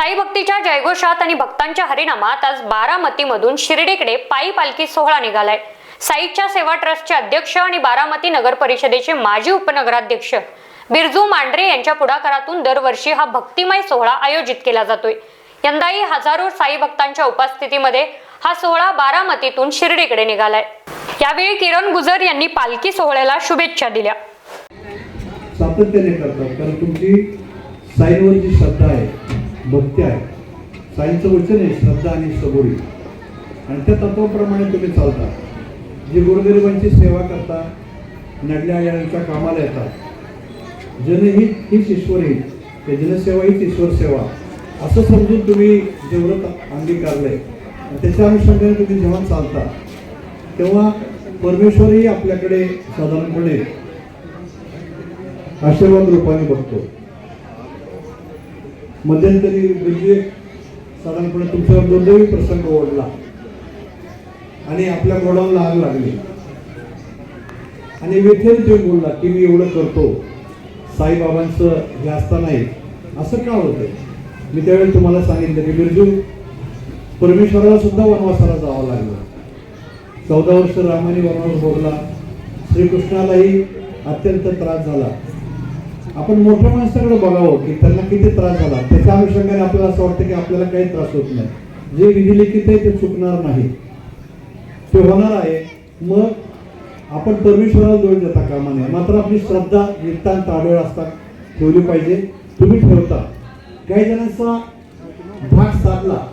साई भक्तीच्या जयघोषात आणि भक्तांच्या हरिनामात आज बारामतीमधून शिर्डीकडे पायी पालखी सोहळा निघालाय. साईच्या सेवा ट्रस्टचे अध्यक्ष आणि बारामती नगर परिषदेचे माजी उपनगराध्यक्ष बिरजू मांढरे यांच्या पुढाकारातून दरवर्षी हा भक्तिमय सोहळा आयोजित केला जातोय. यंदाही हजारो साई भक्तांच्या उपस्थितीमध्ये हा सोहळा बारामतीतून शिर्डीकडे निघालाय. यावेळी किरण गुजर यांनी पालखी सोहळ्याला शुभेच्छा दिल्या. सातत्याने करतात कारण तुमची साईवर जी श्रद्धा आहे भक्ती आहे साईंचं वचन आहे श्रद्धा आणि सबोरी. आणि त्या तत्वाप्रमाणे तुम्ही चालता. जी गोरगरिबांची सेवा करता नडल्या यांच्या कामाला येतात. जनहित हीच ईश्वर हित. ते जनसेवा हीच ईश्वर सेवा. असं समजून तुम्ही जे व्रत अंगीकारलंय. आणि त्याच्या अनुषंगाने तुम्ही जेव्हा चालता तेव्हा परमेश्वरही आपल्याकडे साधारणपणे आशीर्वाद रूपाने बघतो. मध्यंतरी म्हणजे साधारणपणे तुमचा दुर्दैवी प्रसंग ओढला. आणि आपल्या गोडाऊनला आग लागली. आणि व्यथेने तुम्ही बोलला की मी एवढं करतो. साईबाबांचं हे असतानाही. असं का होतं मी त्यावेळी तुम्हाला सांगितलं की बिरजू परमेश्वराला सुद्धा वनवासाला जावं लागलं. चौदा वर्ष रामाने वनवास भोगला. श्रीकृष्णालाही अत्यंत त्रास झाला. आपण मोठ्या माणसाकडे बघावं की त्यांना किती त्रास झाला. त्याच्या अनुषंगाने आपल्याला असं वाटतं की आपल्याला काही त्रास होत नाही. जे विधिलिखित आहे ते चुकणार नाही. ते होणार आहे. मग आपण परमेश्वराला दोष देता कामा नये. मात्र आपली श्रद्धा नितांत आढळ असता ठेवली पाहिजे. तुम्ही ठेवता. काही जणांचा भाग साधला.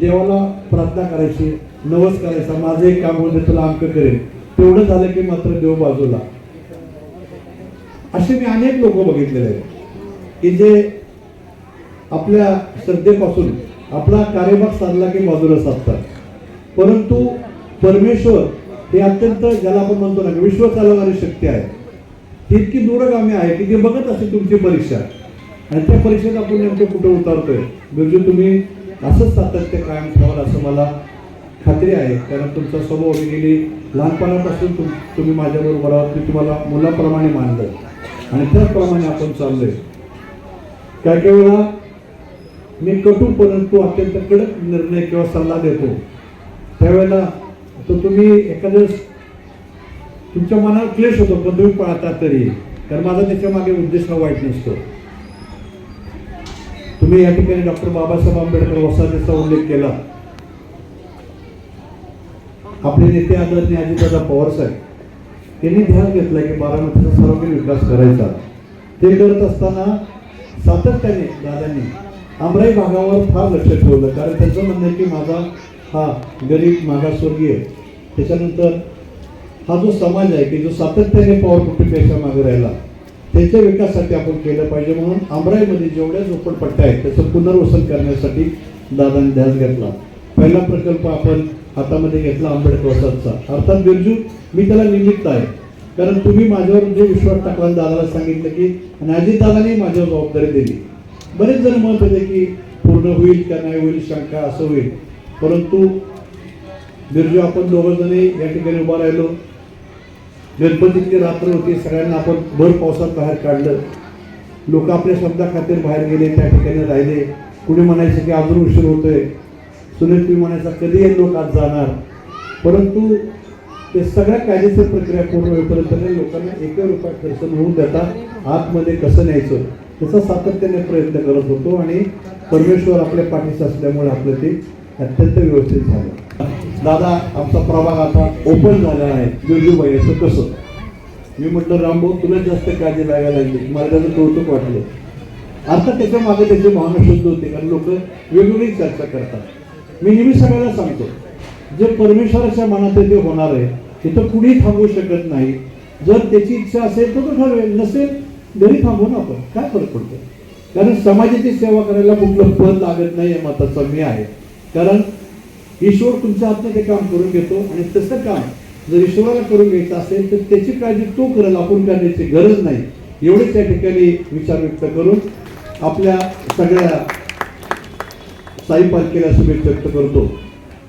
देवाला प्रार्थना करायची नवस करायचा माझं एक काम होते तुला अंक करेल तेवढं झालं की मात्र देव बाजूला. असे मी अनेक लोक बघितलेले आहेत. की जे आपल्या श्रद्धेपासून आपला कार्यभाग साधला की बाजूला साधतात. परंतु परमेश्वर हे अत्यंत ज्याला आपण म्हणतो ना विश्व चालवणारी शक्ती आहे. ती इतकी दूरगामी आहे की ती बघत असते तुमची परीक्षा. आणि त्या परीक्षेत आपण नेमकं कुठं उतारतोय? म्हणजे तुम्ही असंच सातत्य कायम ठेवाल असं मला खात्री आहे. कारण तुमचा स्वभाव गेली लहानपणापासून तुम तुम्ही माझ्याबरोबर आहोत मी तुम्हाला मुलाप्रमाणे मानलं आणि त्याचप्रमाणे आपण चाललोय. काही काही वेळा मी कटू परंतु अत्यंत कडक निर्णय किंवा सल्ला देतो. त्यावेळेला तर तुम्ही एखाद्या तुमच्या मनावर क्लेश होतो पण तुम्ही पाळता तरी. कारण माझा त्याच्यामागे उद्देश हा वाईट नसतो. तुम्ही या ठिकाणी डॉक्टर बाबासाहेब आंबेडकर वसाहतीचा उल्लेख केला. आपले नेते आदरणीय अजितदादा पवार साहेब. त्यांनी ध्यान घेतलं की बारामतीचा सर्वांगीण विकास करायचा. ते करत असताना सातत्याने दादांनी आमराई भागावर फार लक्ष ठेवलं. कारण त्यांचं म्हणणं आहे की माझा हा गरीब मागासवर्गीय त्याच्यानंतर हा जो समाज आहे की जो सातत्याने पॉवर कुटुंबियाच्या मागे राहिला त्याच्या विकासासाठी आपण केलं पाहिजे म्हणून आमराईमध्ये जेवढ्या झोपडपट्ट्या आहेत त्याचं पुनर्वसन करण्यासाठी दादांनी ध्यास घेतला. पहिला प्रकल्प आपण हातामध्ये घेतला आंबेडकर वसाहतचा अर्थात बिरजू मी त्याला निमित्त आहे. कारण तुम्ही माझ्यावर जे विश्वास टाकला दादाला सांगितलं की आणि अजितदादाने माझ्यावर जबाबदारी दिली. बरेच जण म्हणत होते की पूर्ण होईल का नाही होईल शंका असं होईल. परंतु बिरजू आपण दोघं जणी या ठिकाणी उभा राहिलो. गणपतीची रात्र होती सगळ्यांना आपण भर पावसात बाहेर काढलं. लोक आपल्या शब्दाखातीर बाहेर गेले त्या ठिकाणी राहिले. कुणी म्हणायचं की अजून उशीर होतोय. सुनील तुम्ही म्हणायचा कधी हे लोक आज जाणार. परंतु ते सगळ्या कायदेशीर प्रक्रिया पूर्ण होईपर्यंत लोकांना एक रुपया खर्च होऊन देता आतमध्ये कसं न्यायचं त्याचा सातत्याने प्रयत्न करत होतो आणि परमेश्वर आपल्या पाठीस असल्यामुळे आपलं ते अत्यंत व्यवस्थित झालं. दादा आमचा प्रभाग आता ओपन झाला आहे. जोजूबाई असं कसं? मी म्हटलं रामभाऊ तुला जास्त काळजी लागायला लागली. मला त्याचं कौतुक वाटलं. अर्थात त्याच्यामागे त्याची भावना शुद्ध होते कारण लोक वेगवेगळी चर्चा करतात. मी नेहमी सगळ्याला सांगतो जे परमेश्वराच्या मनात आहे ते होणार आहे तिथं कुणीही थांबवू शकत नाही. जर त्याची इच्छा असेल तर तो ठरवेल नसेल घरी थांबू ना आपण काय फरक पडतो? कारण समाजाची सेवा करायला कुठलं पद लागत नाही या मताचा मी आहे. कारण ईश्वर तुमच्या हातनं ते काम करून घेतो आणि तसं काम जर ईश्वराला करून घ्यायचं असेल तर त्याची काळजी तो करेल आपण करण्याची गरज नाही. एवढेच त्या ठिकाणी विचार व्यक्त करून आपल्या सगळ्या साई पालखीला शुभेच्छा व्यक्त करतो.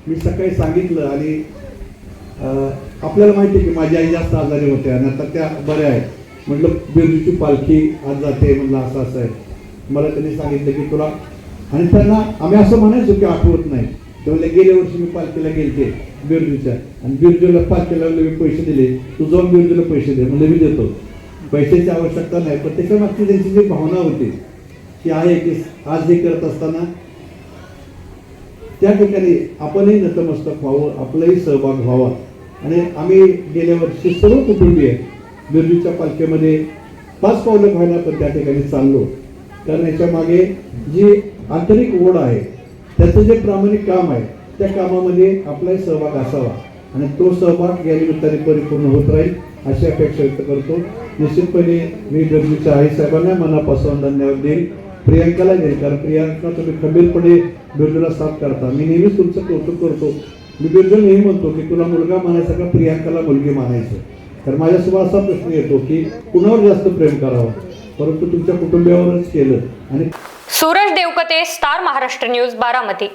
मी सकाळी सांगितलं आणि आपल्याला माहिती आहे की माझी आई जास्त आजारी होत्या आणि आता त्या बऱ्या आहेत. म्हटलं बिरजूची पालखी आज जाते म्हटलं असं असं आहे. मला त्यांनी सांगितलं की तुला आणि त्यांना आम्ही असं म्हणायचो की आठवत नाही. ते म्हणले गेल्या वर्षी मी पालखीला गेलते बिरजूच्या. आणि बिरजूला पालखीला मी पैसे दिले. तू जाऊन बिरजूला पैसे दे. म्हणजे मी देतो. पैशाची आवश्यकता नाही पण त्याच्या मागची त्यांची जी भावना होती की आहे की आज हे करत असताना त्या ठिकाणी आपणही नतमस्तक व्हावं आपलाही सहभाग व्हावा. आणि आम्ही गेल्या वर्षी सर्व कुटुंबीय बिरजूच्या पालखीमध्ये पाच पावलं व्हायला पण त्या ठिकाणी चाललो. कारण याच्या मागे जी आंतरिक ओढ आहे त्याचं जे प्रामाणिक काम आहे त्या कामामध्ये आपलाही सहभाग असावा. आणि तो सहभाग या निमित्ताने परिपूर्ण होत राहील अशी अपेक्षा व्यक्त करतो. निश्चितपणे मी गरजेच्या आई साहेबांना मनापासून धन्यवाद देईल प्रियांकाला देईल कारण प्रियांका तुम्ही खंबीरपणे बिरजूला साथ करता. मी नेहमीच तुमचं कौतुक करतो. मी बिरजू नेहमी म्हणतो की तुला मुलगा मानायचा का प्रियांकाला मुलगी मानायचं तर माझ्यासोबत असा प्रश्न येतो की कुणावर जास्त प्रेम करावं? परंतु तुमच्या कुटुंबियावरच केलं आणि सूरज देवकते स्टार महाराष्ट्र न्यूज बारामती.